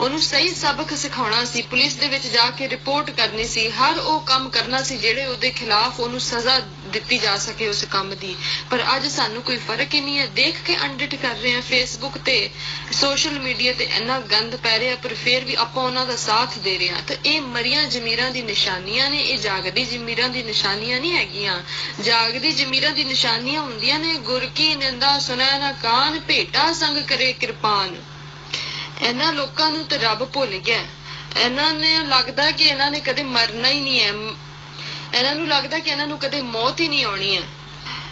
ਉਹਨੂੰ ਸਹੀ ਸਬਕ ਸਿਖਾਉਣਾ ਸੀ। ਪੁਲਿਸ ਦੇ ਵਿੱਚ ਜਾ ਕੇ ਰਿਪੋਰਟ ਕਰਨੀ ਸੀ। ਹਰ ਉਹ ਕੰਮ ਕਰਨਾ ਸੀ ਜਿਹੜੇ ਉਹਦੇ ਖਿਲਾਫ ਉਹਨੂੰ ਸਜ਼ਾ ਦਿੱਤੀ ਜਾ ਸਕੇ ਉਸ ਕੰਮ ਦੀ। ਪਰ ਅੱਜ ਸਾਨੂੰ ਕੋਈ ਫ਼ਰਕ ਹੀ ਨਹੀਂ ਹੈ। ਦੇਖ ਕੇ ਅਨਡਿਟ ਕਰ ਰਹੇ ਆ ਫੇਸਬੁੱਕ ਤੇ ਸੋਸ਼ਲ ਮੀਡੀਆ ਤੇ ਇੰਨਾ ਗੰਦ ਪੈ ਰਿਹਾ, ਪਰ ਫਿਰ ਵੀ ਆਪਾਂ ਉਹਨਾਂ ਦਾ ਸਾਥ ਦੇ ਰਹੇ ਆ ਤਾਂ ਇਹ ਮਰੀਆਂ ਜ਼ਮੀਰਾਂ ਦੀ ਨਿਸ਼ਾਨੀਆਂ ਨੇ, ਇਹ ਜਾਗਦੀ ਜ਼ਮੀਰਾਂ ਦੀ ਨਿਸ਼ਾਨੀਆਂ ਨਹੀਂ ਹੈਗੀਆਂ। ਜਾਗਦੀ ਜ਼ਮੀਰਾਂ ਦੀ ਨਿਸ਼ਾਨੀਆਂ ਹੁੰਦੀਆਂ ਨੇ, ਗੁਰ ਕੀ ਨਿੰਦਾ ਸੁਣੈ ਨਾ ਕਾਨ, ਭੇਟਾ ਸੰਗ ਕਰੇ ਕਿਰਪਾਨ। ਇਹਨਾਂ ਲੋਕਾਂ ਨੂੰ ਤੇ ਰੱਬ ਭੁੱਲ ਗਿਆ। ਇਹਨਾਂ ਨੇ, ਲੱਗਦਾ ਕਿ ਇਹਨਾਂ ਨੇ ਕਦੇ ਮਰਨਾ ਹੀ ਨਹੀਂ ਹੈ। ਇਹਨਾਂ ਨੂੰ ਲੱਗਦਾ ਕਿ ਇਹਨਾਂ ਨੂੰ ਕਦੇ ਮੌਤ ਹੀ ਨਹੀਂ ਆਉਣੀ ਹੈ।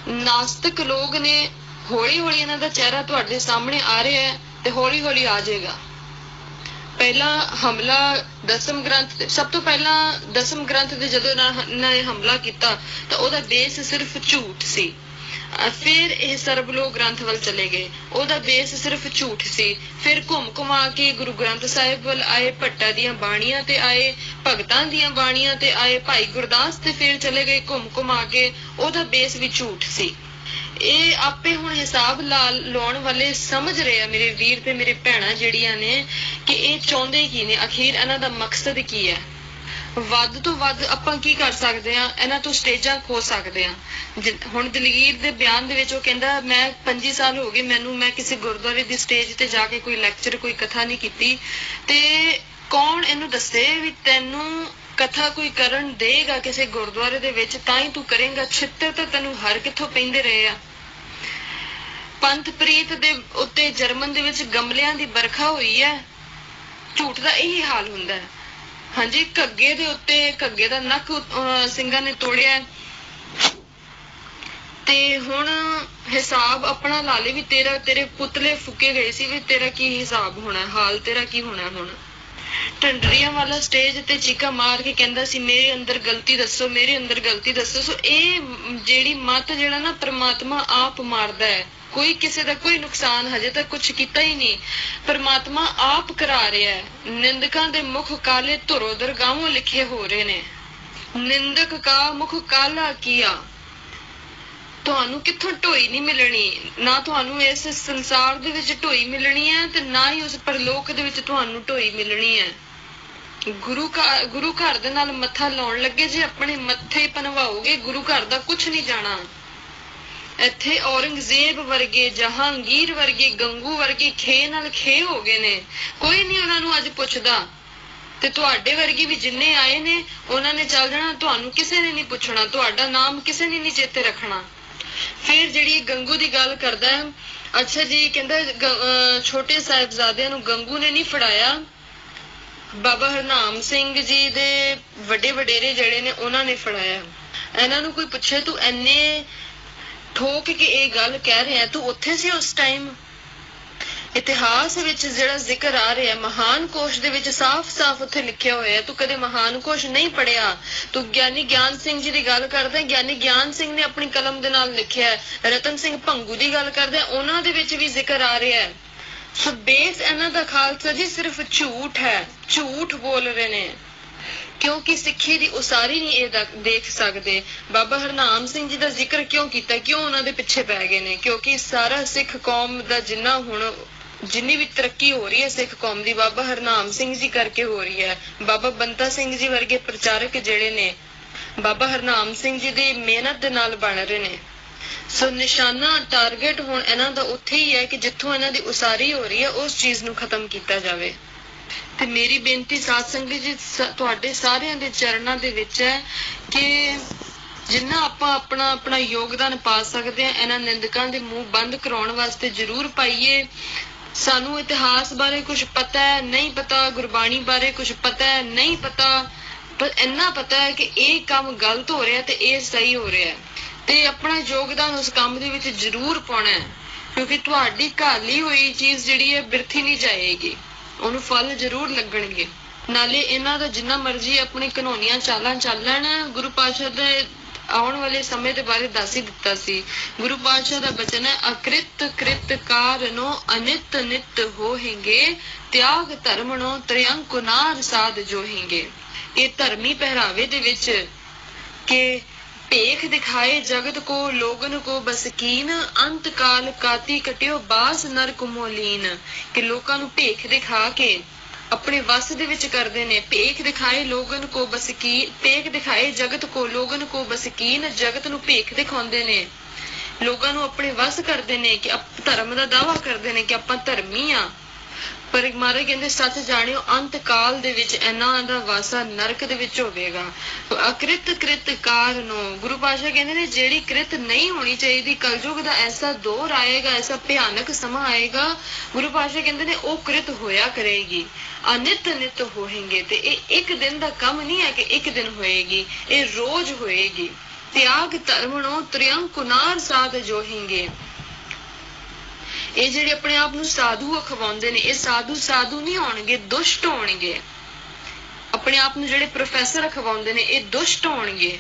ਨਾਸਤਿਕ ਲੋਕ ਨੇ ਹੌਲੀ ਹੌਲੀ ਇਹਨਾਂ ਦਾ ਚਿਹਰਾ ਤੁਹਾਡੇ ਸਾਹਮਣੇ ਆ ਰਿਹਾ ਹੈ ਤੇ ਹੌਲੀ ਹੌਲੀ ਆ ਜਾਏਗਾ। ਪਹਿਲਾ ਹਮਲਾ ਦਸਮ ਗ੍ਰੰਥ ਤੇ, ਸਭ ਤੋਂ ਪਹਿਲਾਂ ਦਸਮ ਗ੍ਰੰਥ ਤੇ ਜਦੋਂ ਇਹਨਾਂ ਨੇ ਹਮਲਾ ਕੀਤਾ ਤਾਂ ਉਹਦਾ ਬੇਸ ਸਿਰਫ ਝੂਠ ਸੀ। ਫਿਰ ਇਹ ਸਰਬਲੋ ਗ੍ਰੰਥ ਵੱਲ ਚਲੇ ਗਏ। ਉਹਦਾ ਬੇਸ ਸਿਰਫ ਝੂਠ ਸੀ। ਫਿਰ ਘੁੰਮ ਘੁਮਾ ਕੇ ਗੁਰੂ ਗ੍ਰੰਥ ਸਾਹਿਬ ਵੱਲ ਆਏ ਭੱਟਾ ਦੀਆਂ ਬਾਣੀਆਂ ਤੇ ਆਏ, ਭਗਤਾਂ ਦੀਆਂ ਬਾਣੀਆਂ ਤੇ ਆਏ ਭਾਈ ਗੁਰਦਾਸ ਤੇ ਫਿਰ ਚਲੇ ਗਏ ਘੁੰਮ ਘੁਮਾ ਕੇ। ਉਹਦਾ ਬੇਸ ਵੀ ਝੂਠ ਸੀ। ਇਹ ਆਪੇ ਹੁਣ ਹਿਸਾਬ ਲਾਉਣ ਵਾਲੇ ਸਮਝ ਰਹੇ ਆ ਮੇਰੇ ਵੀਰ ਤੇ ਮੇਰੇ ਭੈਣਾਂ ਜਿਹੜੀਆਂ ਨੇ ਕਿ ਇਹ ਚਾਹੁੰਦੇ ਕੀ ਨੇ? ਅਖੀਰ ਇਹਨਾਂ ਦਾ ਮਕਸਦ ਕੀ ਹੈ? ਵੱਧ ਤੋਂ ਵੱਧ ਆਪਾਂ ਕੀ ਕਰ ਸਕਦੇ ਆ ਇਹਨਾਂ ਤੋਂ ਸਟੇਜਾਂ ਖੋ ਸਕਦੇ ਆ ਹੁਣ ਦਲਗੀਰ ਦੇ ਬਿਆਨ ਦੇ ਵਿੱਚ ਉਹ ਕਹਿੰਦਾ, ਮੈਂ 25 ਸਾਲ ਹੋ ਗਏ ਮੈਨੂੰ, ਮੈਂ ਕਿਸੇ ਗੁਰਦੁਆਰੇ ਦੀ ਸਟੇਜ ਤੇ ਜਾ ਕੇ ਕੋਈ ਲੈਕਚਰ, ਕੋਈ ਕਥਾ ਨਹੀਂ ਕੀਤੀ। ਤੇ ਕੌਣ ਇਹਨੂੰ ਦੱਸੇ ਵੀ ਤੈਨੂੰ ਕਥਾ ਕੋਈ ਕਰਨ ਦੇਗਾ ਕਿਸੇ ਗੁਰਦੁਆਰੇ ਦੇ ਵਿੱਚ, ਤਾਂ ਹੀ ਤੂੰ ਕਰੇਗਾ ਛਿੱਤਰ ਤਾਂ ਤੈਨੂੰ ਹਰ ਕਿੱਥੋਂ ਪੈਂਦੇ ਰਹੇ ਆ। ਪੰਥ ਪ੍ਰੀਤ ਦੇ ਉੱਤੇ ਜਰਮਨ ਦੇ ਵਿੱਚ ਗਮਲਿਆਂ ਦੀ ਬਰਖਾ ਹੋਈ ਹੈ। ਝੂਠ ਦਾ ਇਹੀ ਹਾਲ ਹੁੰਦਾ ਹੈ। ਹਾਂਜੀ, ਘੱਗੇ ਦੇ ਉੱਤੇ, ਘੱਗੇ ਦਾ ਨੱਕ ਸਿੰਘਾਂ ਨੇ ਤੋੜਿਆ ਤੇ ਹੁਣ ਹਿਸਾਬ ਆਪਣਾ ਲਾ ਲੈ ਵੀ ਤੇਰਾ, ਤੇਰੇ ਪੁਤਲੇ ਫੁੱਕੇ ਗਏ ਸੀ ਵੀ ਤੇਰਾ ਕੀ ਹਿਸਾਬ ਹੋਣਾ, ਹਾਲ ਤੇਰਾ ਕੀ ਹੋਣਾ ਹੁਣ? ਟੰਡਰੀਆਂ ਵਾਲਾ ਸਟੇਜ ਤੇ ਚੀਕਾ ਮਾਰ ਕੇ ਕਹਿੰਦਾ ਸੀ, ਮੇਰੇ ਅੰਦਰ ਗਲਤੀ ਦੱਸੋ, ਮੇਰੇ ਅੰਦਰ ਗਲਤੀ ਦੱਸੋ। ਸੋ ਇਹ ਜਿਹੜੀ ਮਤ ਜਿਹੜਾ ਨਾ ਪ੍ਰਮਾਤਮਾ ਆਪ ਮਾਰਦਾ ਹੈ ਕੋਈ ਕਿਸੇ ਦਾ ਕੋਈ ਨੁਕਸਾਨ ਹਜੇ ਤੱਕ ਕੁਝ ਕੀਤਾ ਹੀ ਨਹੀਂ। ਪਰਮਾਤਮਾ ਆਪ ਕਰਾ ਰਿਹਾ ਹੈ। ਨਿੰਦਕਾਂ ਦੇ ਮੁਖ ਕਾਲੇ ਧੁਰੋ ਦਰਗਾਹੋਂ ਲਿਖੇ ਹੋ ਰਹੇ ਨੇ। ਨਿੰਦਕ ਕਾ ਮੁਖ ਕਾਲਾ ਕੀਆ? ਤੁਹਾਨੂੰ ਕਿੱਥੋਂ ਢੋਈ ਨਹੀਂ ਮਿਲਣੀ? ਨਾ ਤੁਹਾਨੂੰ ਇਸ ਸੰਸਾਰ ਦੇ ਵਿੱਚ ਢੋਈ ਮਿਲਣੀ ਹੈ ਤੇ ਨਾ ਹੀ ਉਸ ਪਰਲੋਕ ਦੇ ਵਿੱਚ ਤੁਹਾਨੂੰ ਢੋਈ ਮਿਲਣੀ ਹੈ। ਗੁਰੂ ਘਰ ਗੁਰੂ ਘਰ ਦੇ ਨਾਲ ਮੱਥਾ ਲਾਉਣ ਲੱਗੇ ਜੇ ਆਪਣੇ ਮੱਥੇ ਪਨਵਾਓਗੇ, ਗੁਰੂ ਘਰ ਦਾ ਕੁਝ ਨਹੀਂ ਜਾਣਾ। ਇੱਥੇ ਔਰੰਗਜ਼ੇਬ ਵਰਗੇ, ਜਹਾਂਗੀਰ ਵਰਗੇ, ਗੰਗੂ ਵਰਗੇ ਖੇ ਨਾਲ ਖੇ ਹੋ ਗਏ ਨੇ। ਕੋਈ ਨਹੀਂ ਉਹਨਾਂ ਨੂੰ ਅੱਜ ਪੁੱਛਦਾ। ਤੇ ਤੁਹਾਡੇ ਵਰਗੇ ਵੀ ਜਿੰਨੇ ਆਏ ਨੇ, ਉਹਨਾਂ ਨੇ ਚੱਲ ਜਾਣਾ, ਤੁਹਾਨੂੰ ਕਿਸੇ ਨੇ ਨਹੀਂ ਪੁੱਛਣਾ, ਤੁਹਾਡਾ ਨਾਮ ਕਿਸੇ ਨੇ ਨਹੀਂ ਚੇਤੇ ਰੱਖਣਾ। ਫਿਰ ਜਿਹੜੀ ਗੰਗੂ ਦੀ ਗੱਲ ਕਰਦਾ ਹੈ, ਅੱਛਾ ਜੀ, ਕਹਿੰਦਾ ਛੋਟੇ ਸਾਹਿਬਜ਼ਾਦਿਆਂ ਨੂੰ ਗੰਗੂ ਨੇ ਨਹੀਂ ਫੜਾਇਆ। ਬਾਬਾ ਹਰਨਾਮ ਸਿੰਘ ਜੀ ਦੇ ਵੱਡੇ ਵਡੇਰੇ ਜਿਹੜੇ ਨੇ, ਉਹਨਾਂ ਨੇ ਫੜਾਇਆ। ਇਹਨਾਂ ਨੂੰ ਕੋਈ ਪੁੱਛੇ, ਤੂੰ ਐਨੇ ਠੋਕ ਕੇ ਇਹ ਗੱਲ ਕਹਿ ਰਿਹਾ ਤੂੰ ਉੱਥੇ ਸੀ ਉਸ ਟਾਈਮ ਇਤਿਹਾਸ ਵਿੱਚ ਜਿਹੜਾ ਜ਼ਿਕਰ ਆ ਰਿਹਾ ਮਹਾਨ ਕੋਸ਼ ਦੇ ਵਿੱਚ ਸਾਫ਼-ਸਾਫ਼ ਉੱਥੇ ਲਿਖਿਆ ਹੋਇਆ ਹੈ, ਤੂੰ ਕਦੇ ਮਹਾਨ ਕੋਸ਼ ਨਹੀਂ ਪੜਿਆ ਤੂੰ ਗਿਆਨੀ ਗਿਆਨ ਸਿੰਘ ਜੀ ਦੀ ਗੱਲ ਕਰਦਾ ਗਿਆਨੀ ਗਿਆਨ ਸਿੰਘ ਨੇ ਆਪਣੀ ਕਲਮ ਦੇ ਨਾਲ ਲਿਖਿਆ ਹੈ, ਰਤਨ ਸਿੰਘ ਭੰਗੂ ਦੀ ਗੱਲ ਕਰਦਾ ਉਹਨਾਂ ਦੇ ਵਿੱਚ ਵੀ ਜ਼ਿਕਰ ਆ ਰਿਹਾ ਹੈ। ਸੋ ਬੇਸ ਇਹਨਾਂ ਦਾ ਖਾਲਸਾ ਜੀ ਸਿਰਫ ਝੂਠ ਹੈ, ਝੂਠ ਬੋਲ ਰਹੇ ਨੇ। ਕਿਉਂਕਿ ਸਿੱਖੀ ਦੀ ਉਸਾਰੀ ਨਹੀਂ ਇਹ ਦੇਖ ਸਕਦੇ। ਬਾਬਾ ਹਰਨਾਮ ਸਿੰਘ ਜੀ ਦਾ ਜ਼ਿਕਰ ਕਿਉਂ ਕੀਤਾ? ਕਿਉਂ ਉਹਨਾਂ ਦੇ ਪਿੱਛੇ ਪੈ ਗਏ ਨੇ? ਕਿਉਂਕਿ ਸਾਰਾ ਸਿੱਖ ਕੌਮ ਦਾ ਜਿੰਨਾ ਹੁਣ ਜਿੰਨੀ ਵੀ ਤਰੱਕੀ ਹੋ ਰਹੀ ਹੈ ਸਿੱਖ ਕੌਮ ਦੀ, ਬਾਬਾ ਹਰਨਾਮ ਸਿੰਘ ਜੀ ਕਰਕੇ ਹੋ ਰਹੀ ਹੈ। ਬਾਬਾ ਬੰਤਾ ਸਿੰਘ ਜੀ ਵਰਗੇ ਪ੍ਰਚਾਰਕ ਜਿਹੜੇ ਨੇ, ਬਾਬਾ ਹਰਨਾਮ ਸਿੰਘ ਜੀ ਦੀ ਮਿਹਨਤ ਦੇ ਨਾਲ ਬਣ ਰਹੇ ਨੇ। ਸੋ ਨਿਸ਼ਾਨਾ, ਟਾਰਗੇਟ ਹੁਣ ਇਹਨਾਂ ਦਾ ਉੱਥੇ ਹੀ ਹੈ ਕਿ ਜਿੱਥੋਂ ਇਹਨਾਂ ਦੀ ਉਸਾਰੀ ਹੋ ਰਹੀ ਹੈ, ਉਸ ਚੀਜ਼ ਨੂੰ ਖਤਮ ਕੀਤਾ ਜਾਵੇ। ਤੇ ਮੇਰੀ ਬੇਨਤੀ ਸਾਧ ਸੰਗਤ ਜੀ ਤੁਹਾਡੇ ਸਾਰਿਆਂ ਦੇ ਚਰਨਾਂ ਦੇ ਵਿੱਚ ਹੈ ਕਿ ਜਿੰਨਾ ਆਪਾਂ ਆਪਣਾ ਆਪਣਾ ਯੋਗਦਾਨ ਪਾ ਸਕਦੇ ਹਾਂ, ਇਹਨਾਂ ਨਿੰਦਕਾਂ ਦੇ ਮੂੰਹ ਬੰਦ ਕਰਾਉਣ ਵਾਸਤੇ ਜ਼ਰੂਰ ਪਾਈਏ। ਸਾਨੂੰ ਇਤਿਹਾਸ ਬਾਰੇ ਕੁਝ ਪਤਾ ਹੈ, ਨਹੀਂ ਪਤਾ, ਗੁਰਬਾਣੀ ਬਾਰੇ ਕੁਝ ਪਤਾ ਹੈ, ਨਹੀਂ ਪਤਾ, ਪਰ ਇੰਨਾ ਪਤਾ ਹੈ ਕਿ ਇਹ ਕੰਮ ਗਲਤ ਹੋ ਰਿਹਾ ਤੇ ਇਹ ਸਹੀ ਹੋ ਰਿਹਾ ਤੇ ਆਪਣਾ ਯੋਗਦਾਨ ਉਸ ਕੰਮ ਦੇ ਵਿੱਚ ਜ਼ਰੂਰ ਪਾਉਣਾ ਹੈ, ਕਿਉਂਕਿ ਤੁਹਾਡੀ ਘਾਲੀ ਹੋਈ ਚੀਜ਼ ਜਿਹੜੀ ਹੈ ਬਿਰਥੀ ਨਹੀਂ ਜਾਏਗੀ। ਉਹਨੂੰ ਫਲ ਜ਼ਰੂਰ ਲੱਗਣਗੇ। ਨਾਲੇ ਇਹਨਾਂ ਦਾ ਜਿੰਨਾ ਮਰਜ਼ੀ ਆਪਣੀ ਕਾਨੂੰਨੀਆਂ ਚਾਲਾਂ ਚੱਲਣ ਗੁਰੂ ਪਾਤਸ਼ਾਹ ਦੇ ਆਉਣ ਵਾਲੇ ਸਮੇਂ ਦੇ ਬਾਰੇ ਦੱਸ ਹੀ ਦਿੱਤਾ ਸੀ। ਗੁਰੂ ਪਾਤਸ਼ਾਹ ਦਾ ਬਚਨ ਹੈ, ਅਕ੍ਰਿਤ ਕ੍ਰਿਤ ਕਾਰਨੋ ਅਨਿਤ ਨਿਤ ਹੋਹਿੰਗੇ, ਤਿਆਗ ਧਰਮਣੋ ਤ੍ਰਿਅੰਕੁਨਾਰ ਸਾਧ ਜੋਹਿੰਗੇ। ਇਹ ਧਰਮੀ ਪਹਿਰਾਵੇ ਦੇ ਵਿੱਚ ਕਿ ਭੇਖ ਦਿਖਾਏ ਜਗਤ ਕੋ, ਲੋਗਨ ਕੋ ਬਸਕੀਨ ਅੰਤ ਕਾਲ ਕਾਤੀ ਕਟਿਓ ਬਾਸ ਨਰਕ ਮੋਲੀਨ। ਕਿ ਲੋਕਾਂ ਨੂੰ ਭੇਖ ਦਿਖਾ ਕੇ ਆਪਣੇ ਵਸ ਦੇ ਵਿੱਚ ਕਰਦੇ ਨੇ। ਭੇਖ ਦਿਖਾਏ ਲੋਗਨ ਕੋ ਬਸਕੀ ਭੇਖ ਦਿਖਾਏ ਜਗਤ ਕੋ, ਲੋਗਨ ਕੋ ਬਸਕੀਨ ਜਗਤ ਨੂੰ ਭੇਖ ਦਿਖਾਉਂਦੇ ਨੇ। ਲੋਕਾਂ ਨੂੰ ਆਪਣੇ ਵਸ ਕਰਦੇ ਨੇ ਕਿ ਧਰਮ ਦਾ ਦਾਵਾ ਕਰਦੇ ਨੇ ਕਿ ਆਪਾਂ ਧਰਮੀ ਆ। ਪਰ ਮਾਰੇ ਕਹਿੰਦੇ, ਸੱਚ ਜਾਣਿਓ ਅੰਤ ਕਾਲ ਦੇ ਵਿੱਚ ਇਹਨਾਂ ਦਾ ਵਾਸਾ ਨਰਕ ਦੇ ਵਿੱਚ ਹੋਵੇਗਾ। ਅਕ੍ਰਿਤ ਕ੍ਰਿਤ ਕਾਰਨੋ ਗੁਰੂ ਪਾਸ਼ਾ ਕਹਿੰਦੇ ਨੇ, ਜਿਹੜੀ ਕ੍ਰਿਤ ਨਹੀਂ ਹੋਣੀ ਚਾਹੀਦੀ, ਕਲਯੁਗ ਦਾ ਐਸਾ ਦੌਰ ਆਏਗਾ, ਐਸਾ ਭਿਆਨਕ ਸਮਾਂ ਆਏਗਾ, ਗੁਰੂ ਪਾਸ਼ਾ ਕਹਿੰਦੇ ਨੇ, ਉਹ ਕ੍ਰਿਤ ਹੋਇਆ ਕਰੇਗੀ। ਅਨਿਤ ਨਿਤ ਹੋਣਗੇ ਤੇ ਇਹ ਇੱਕ ਦਿਨ ਦਾ ਕੰਮ ਨਹੀਂ ਹੈ ਕਿ ਇੱਕ ਦਿਨ ਹੋਏਗੀ, ਇਹ ਰੋਜ਼ ਹੋਏਗੀ। ਤਿਆਗ ਧਰਮਣੋ, ਤ੍ਰਿਅੰਕੁਨਾਰ ਸਾਧ ਜੋਹਿੰਗੇ। ਇਹ ਜਿਹੜੇ ਆਪਣੇ ਆਪ ਨੂੰ ਸਾਧੂ ਅਖਵਾਉਂਦੇ ਨੇ, ਇਹ ਸਾਧੂ ਸਾਧੂ ਨਹੀਂ ਹੋਣਗੇ, ਦੁਸ਼ਟ ਹੋਣਗੇ। ਆਪਣੇ ਆਪ ਨੂੰ ਜਿਹੜੇ ਪ੍ਰੋਫੈਸਰ ਅਖਵਾਉਂਦੇ ਨੇ, ਇਹ ਦੁਸ਼ਟ ਹੋਣਗੇ।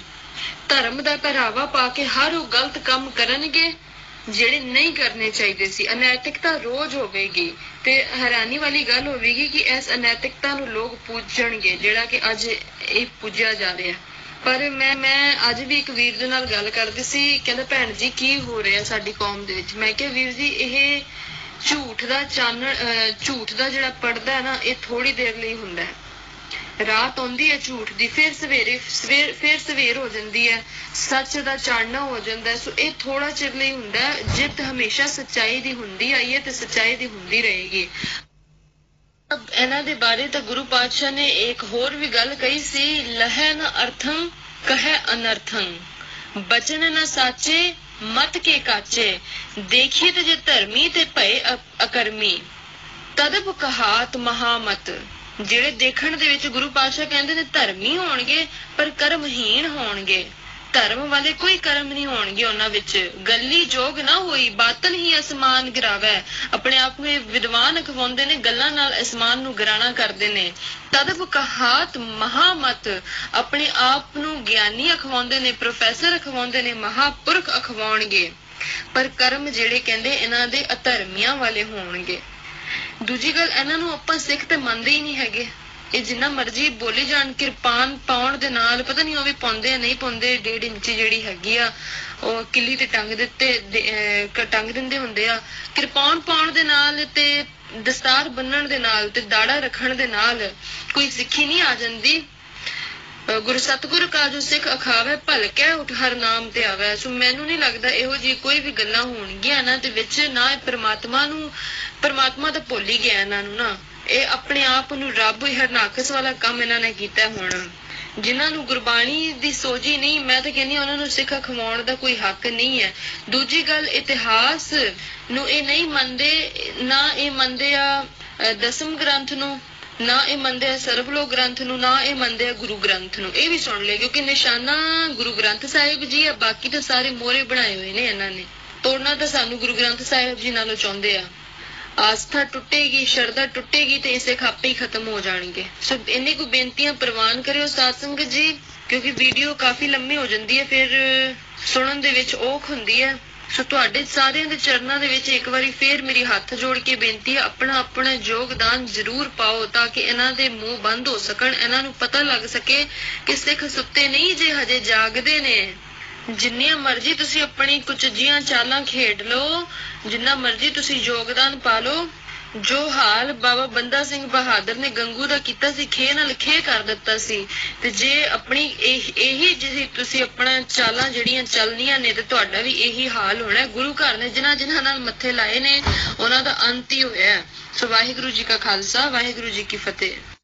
ਧਰਮ ਦਾ ਪਹਿਰਾਵਾ ਪਾ ਕੇ ਹਰ ਉਹ ਗਲਤ ਕੰਮ ਕਰਨਗੇ, ਜਿਹੜੇ ਨਹੀਂ ਕਰਨੇ ਚਾਹੀਦੇ ਸੀ। ਅਨੈਤਿਕਤਾ ਰੋਜ਼ ਹੋਵੇਗੀ ਤੇ ਹੈਰਾਨੀ ਵਾਲੀ ਗੱਲ ਹੋਵੇਗੀ ਕਿ ਇਸ ਅਨੈਤਿਕਤਾ ਨੂੰ ਲੋਕ ਪੂਜਣਗੇ, ਜਿਹੜਾ ਕਿ ਅੱਜ ਇਹ ਪੂਜਿਆ ਜਾ ਰਿਹਾ। ਪਰ ਮੈਂ ਮੈਂ ਅੱਜ ਵੀ ਇੱਕ ਵੀਰ ਦੇ ਨਾਲ ਗੱਲ ਕਰਦੀ ਸੀ, ਕਹਿੰਦਾ ਭੈਣ ਜੀ ਕੀ ਹੋ ਰਿਹਾ ਸਾਡੀ ਕੌਮ ਦੇ ਵਿੱਚ? ਮੈਂ ਕਿਹਾ ਵੀਰ ਜੀ, ਇਹ ਝੂਠ ਦਾ ਚਾਨਣ ਝੂਠ ਦਾ ਜਿਹੜਾ ਪਰਦਾ ਹੈ ਨਾ, ਇਹ ਥੋੜੀ ਦੇਰ ਲਈ ਹੁੰਦਾ ਹੈ। ਰਾਤ ਆਉਂਦੀ ਹੈ ਝੂਠ ਦੀ, ਫਿਰ ਸਵੇਰੇ, ਸਵੇਰ, ਫਿਰ ਸਵੇਰ ਹੋ ਜਾਂਦੀ ਹੈ, ਸੱਚ ਦਾ ਚਾਨਣਾ ਹੋ ਜਾਂਦਾ ਸੋ ਇਹ ਥੋੜਾ ਚਿਰ ਲਈ ਹੁੰਦਾ ਜਿੱਤ ਹਮੇਸ਼ਾ ਸੱਚਾਈ ਦੀ ਹੁੰਦੀ ਆਈ ਹੈ ਤੇ ਸੱਚਾਈ ਦੀ ਹੁੰਦੀ ਰਹੇਗੀ। ਇਹਨਾਂ ਦੇ ਬਾਰੇ ਤਾਂ ਗੁਰੂ ਪਾਤਸ਼ਾਹ ਨੇ ਇੱਕ ਹੋਰ ਵੀ ਗੱਲ ਕਹੀ ਸੀ, ਲਹਿ ਨ ਅਰਥੰ, ਕਹੈ ਅਨਰਥੰ। ਬਚਨ ਨ ਸਾਚੇ, ਮਤ ਕੇ ਕਾਚੇ। ਦੇਖੀ ਤੇ ਜੇ ਧਰਮੀ ਤੇ ਭਏ ਅਕਰਮੀ। ਤਦਬ ਕਹਾਤ ਮਹਾਮਤ। ਜਿਹੜੇ ਦੇਖਣ ਦੇ ਵਿੱਚ ਗੁਰੂ ਪਾਤਸ਼ਾਹ ਕਹਿੰਦੇ ਨੇ ਧਰਮੀ ਹੋਣਗੇ, ਪਰ ਕਰਮਹੀਣ ਹੋਣਗੇ। ਧਰਮ ਵਾਲੇ ਕੋਈ ਕਰਮ ਨਹੀਂ ਹੋਣਗੇ ਉਹਨਾਂ ਵਿੱਚ। ਗੱਲੀ ਜੋਗ ਨਾ ਹੋਈ ਬਾਤਨ ਹੀ ਅਸਮਾਨ ਗਿਰਾਵੇ। ਆਪਣੇ ਆਪ ਨੂੰ ਇਹ ਵਿਦਵਾਨ ਅਖਵਾਉਂਦੇ ਨੇ, ਗੱਲਾਂ ਨਾਲ ਅਸਮਾਨ ਨੂੰ ਗਿਰਾਣਾ ਕਰਦੇ ਨੇ। ਤਦਬ ਕਹਾਤ ਮਹਾਮਤ। ਆਪਣੇ ਆਪ ਨੂੰ ਗਿਆਨੀ ਅਖਵਾਉਂਦੇ ਨੇ, ਪ੍ਰੋਫੈਸਰ ਅਖਵਾਉਂਦੇ ਨੇ, ਮਹਾਪੁਰਖ ਅਖਵਾਉਣਗੇ। ਪਰ ਕਰਮ ਜਿਹੜੇ ਕਹਿੰਦੇ ਇਹਨਾਂ ਦੇ ਅਧਰਮੀਆਂ ਵਾਲੇ ਹੋਣਗੇ। ਦੂਜੀ ਗੱਲ, ਇਹਨਾਂ ਨੂੰ ਆਪਾਂ ਸਿੱਖ ਤੇ ਮੰਨਦੇ ਹੀ ਨਹੀਂ ਹੈਗੇ। ਇਹ ਜਿੰਨਾ ਮਰਜ਼ੀ ਬੋਲੀ ਜਾਣ, ਕਿਰਪਾਨ ਪਾਉਣ ਦੇ ਨਾਲ, ਪਤਾ ਨਹੀਂ ਉਹ ਵੀ ਪਾਉਂਦੇ ਆ, ਨਹੀਂ ਪਾਉਂਦੇ, ਡੇਢ ਇੰਚੀ ਜਿਹੜੀ ਹੈਗੀ ਆ, ਉਹ ਕਿੱਲੀ ਤੇ ਟੰਗ ਦਿੱਤੇ ਟੰਗ ਦਿੰਦੇ ਹੁੰਦੇ ਆ। ਕਿਰਪਾਨ ਪਾਉਣ ਦੇ ਨਾਲ ਤੇ ਦਸਤਾਰ ਬੰਨਣ ਦੇ ਨਾਲ ਤੇ ਦਾੜਾ ਰੱਖਣ ਦੇ ਨਾਲ ਕੋਈ ਸਿੱਖੀ ਨਹੀਂ ਆ ਜਾਂਦੀ। ਅਹ, ਗੁਰੂ ਸਤਿਗੁਰ ਕਾ ਜੋ ਸਿੱਖ ਅਖਾਵੇ ਭਲਕੈ ਉਠ ਹਰ ਨਾਮ ਤੇ ਆਵੇ। ਸੋ ਮੈਨੂੰ ਨਹੀਂ ਲੱਗਦਾ ਇਹੋ ਜੀ ਕੋਈ ਵੀ ਗੱਲਾਂ ਹੋਣਗੀਆਂ ਨਾ ਦੇ ਵਿੱਚ, ਨਾ ਇਹ ਪ੍ਰਮਾਤਮਾ ਨੂੰ, ਪ੍ਰਮਾਤਮਾ ਤਾਂ ਭੁੱਲ ਹੀ ਗਿਆ ਇਹਨਾਂ ਨੂੰ ਨਾ। ਇਹ ਆਪਣੇ ਆਪ ਨੂੰ ਰੱਬ ਹਰਨਾਕਸ ਵਾਲਾ ਕੰਮ ਇਹਨਾਂ ਨੇ ਕੀਤਾ ਹੁਣ। ਜਿਨ੍ਹਾਂ ਨੂੰ ਗੁਰਬਾਣੀ ਦੀ ਸੋਝੀ ਨਹੀਂ, ਮੈਂ ਤਾਂ ਕਹਿੰਦੀ ਉਹਨਾਂ ਨੂੰ ਸਿੱਖ ਖਵਾਉਣ ਦਾ ਕੋਈ ਹੱਕ ਨਹੀਂ ਹੈ। ਦੂਜੀ ਗੱਲ, ਇਤਿਹਾਸ ਨੂੰ ਇਹ ਨਹੀਂ ਮੰਨਦੇ, ਨਾ ਇਹ ਮੰਨਦੇ ਆ ਦਸਮ ਗ੍ਰੰਥ ਨੂੰ, ਨਾ ਇਹ ਮੰਨਦੇ ਆ ਸਰਬਲੋਕ ਗ੍ਰੰਥ ਨੂੰ, ਨਾ ਇਹ ਮੰਨਦੇ ਆ ਗੁਰੂ ਗ੍ਰੰਥ ਨੂੰ। ਇਹ ਵੀ ਸੁਣ ਲਿਆ ਕਿਉਂਕਿ ਨਿਸ਼ਾਨਾ ਗੁਰੂ ਗ੍ਰੰਥ ਸਾਹਿਬ ਜੀ ਆ, ਬਾਕੀ ਤਾਂ ਸਾਰੇ ਮੋਹਰੇ ਬਣਾਏ ਹੋਏ ਨੇ ਇਹਨਾਂ ਨੇ। ਤੋੜਨਾ ਤਾਂ ਸਾਨੂੰ ਗੁਰੂ ਗ੍ਰੰਥ ਸਾਹਿਬ ਜੀ ਨਾਲੋਂ ਚਾਹੁੰਦੇ ਆ। ਆਸਥਾ ਟੁੱਟੇਗੀ, ਸ਼ਰਧਾ ਟੁੱਟੇਗੀ ਤੇ ਇਸੇ ਖਾਪੇ ਹੀ ਖਤਮ ਹੋ ਜਾਣਗੇ। ਸੋ ਇੰਨੀ ਕੁ ਬੇਨਤੀਆਂ ਪ੍ਰਵਾਨ ਕਰਿਓ ਸਾਧ ਸੰਗਤ ਜੀ, ਕਿਉਂਕਿ ਵੀਡੀਓ ਕਾਫੀ ਲੰਮੀ ਹੋ ਜਾਂਦੀ ਹੈ, ਫਿਰ ਸੁਣਨ ਦੇ ਵਿੱਚ ਔਖ ਹੁੰਦੀ ਹੈ। ਸੋ ਤੁਹਾਡੇ ਸਾਰਿਆਂ ਦੇ ਚਰਨਾਂ ਦੇ ਵਿੱਚ ਇੱਕ ਵਾਰੀ ਫੇਰ ਮੇਰੀ ਹੱਥ ਜੋੜ ਕੇ ਬੇਨਤੀ ਹੈ, ਆਪਣਾ ਆਪਣਾ ਯੋਗਦਾਨ ਜ਼ਰੂਰ ਪਾਓ ਤਾਂ ਕਿ ਇਹਨਾਂ ਦੇ ਮੂੰਹ ਬੰਦ ਹੋ ਸਕਣ, ਇਹਨਾਂ ਨੂੰ ਪਤਾ ਲੱਗ ਸਕੇ ਕਿ ਸਿੱਖ ਸੁੱਤੇ ਨਹੀਂ ਜੇ ਹਜੇ ਜਾਗਦੇ ਨੇ। ਜਿੰਨੀਆਂ ਮਰਜ਼ੀ ਤੁਸੀਂ ਆਪਣੀ ਕੁਝ ਜੀਆਂ ਚਾਲਾਂ ਖੇਡ ਲਓ, ਜਿੰਨਾ ਮਰਜ਼ੀ ਤੁਸੀਂ ਯੋਗਦਾਨ ਪਾ ਲਓ, ਜੋ ਹਾਲ ਬਾਬਾ ਬੰਦਾ ਸਿੰਘ ਬਹਾਦਰ ਨੇ ਗੰਗੂ ਦਾ ਕੀਤਾ ਸੀ, ਖੇਹ ਨਾਲ ਖੇਹ ਕਰ ਦਿੱਤਾ ਸੀ ਤੇ ਜੇ ਆਪਣੀ ਇਹ- ਇਹੀ ਜਿਹੀ ਤੁਸੀਂ ਆਪਣਾ ਚਾਲਾਂ ਜਿਹੜੀਆਂ ਚੱਲਣੀਆਂ ਨੇ ਤੇ ਤੁਹਾਡਾ ਵੀ ਇਹੀ ਹਾਲ ਹੋਣਾ ਹੈ। ਗੁਰੂ ਘਰ ਨੇ ਜਿਨ੍ਹਾਂ ਜਿਨ੍ਹਾਂ ਨਾਲ ਮੱਥੇ ਲਾਏ ਨੇ, ਉਹਨਾਂ ਦਾ ਅੰਤ ਹੀ ਹੋਇਆ ਹੈ। ਸੋ ਵਾਹਿਗੁਰੂ ਜੀ ਕਾ ਖਾਲਸਾ, ਵਾਹਿਗੁਰੂ ਜੀ ਕੀ ਫਤਿਹ